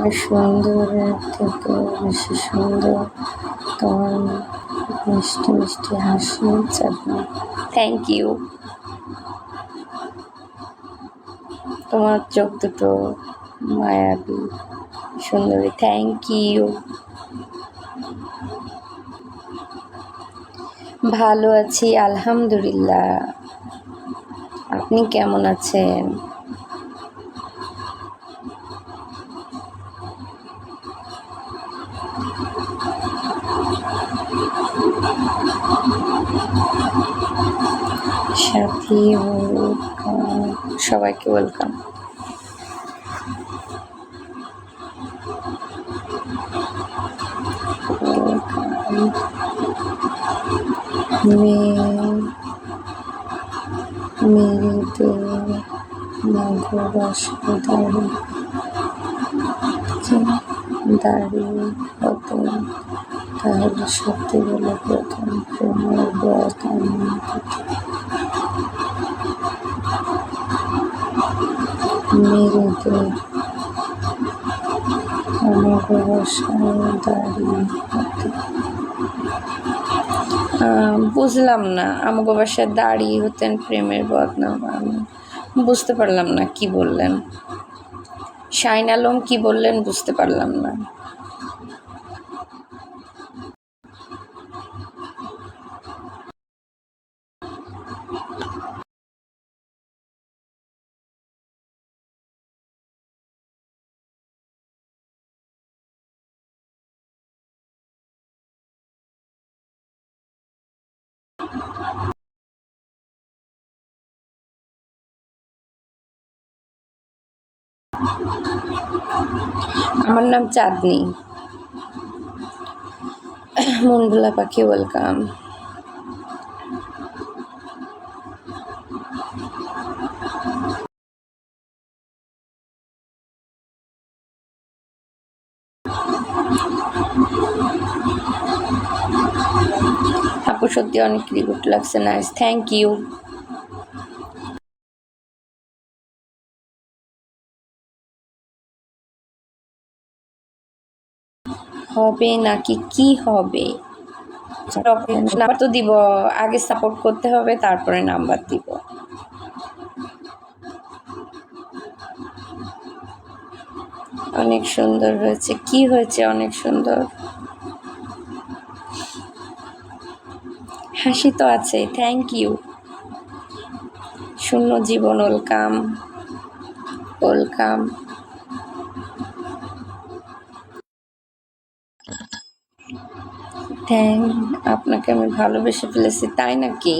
তুমি সুন্দরের থেকে বেশি সুন্দর। তোমার মিষ্টি মিষ্টি হাসি চাঁদনি থ্যাংক ইউ তোমার চোখ দুটো মায়াবী, সুন্দরী। থ্যাংক ইউ ভালো আছি, আলহামদুলিল্লাহ। আপনি কেমন আছেন? সাথী সবাইকে ওয়েলকাম মেয়েদের মাঘবাস দাঁড়িয়ে দাঁড়িয়ে কত তাহলে সত্যি বলে প্রথম প্রেমের ব্রত আনন্দ মেয়েদের অমাবস্যায় দাঁড়িয়ে কত আহ, বুঝলাম না। আমাকে বাসায় দাঁড়িয়ে হতেন প্রেমের বদনাম। আমি বুঝতে পারলাম না কি বললেন। শাইন আলম কি বললেন বুঝতে পারলাম না। আমার নাম চাঁদনি। মনগুলা পাখি ওয়েলকাম সত্যি অনেক কিউট লাগছে। নাইস থ্যাংক ইউ হবে নাকি? কি হবে? নাম্বার তো দিব আগে সাপোর্ট করতে হবে তারপরে নাম্বার দিব। অনেক সুন্দর হয়েছে। কি হয়েছে অনেক সুন্দর? হাসি তো আছে থ্যাংক ইউ শূন্য জীবন ওয়েলকাম ওয়েলকাম থ্যাংক আপনাকে আমি ভালোবেসে ফেলেছি, তাই নাকি?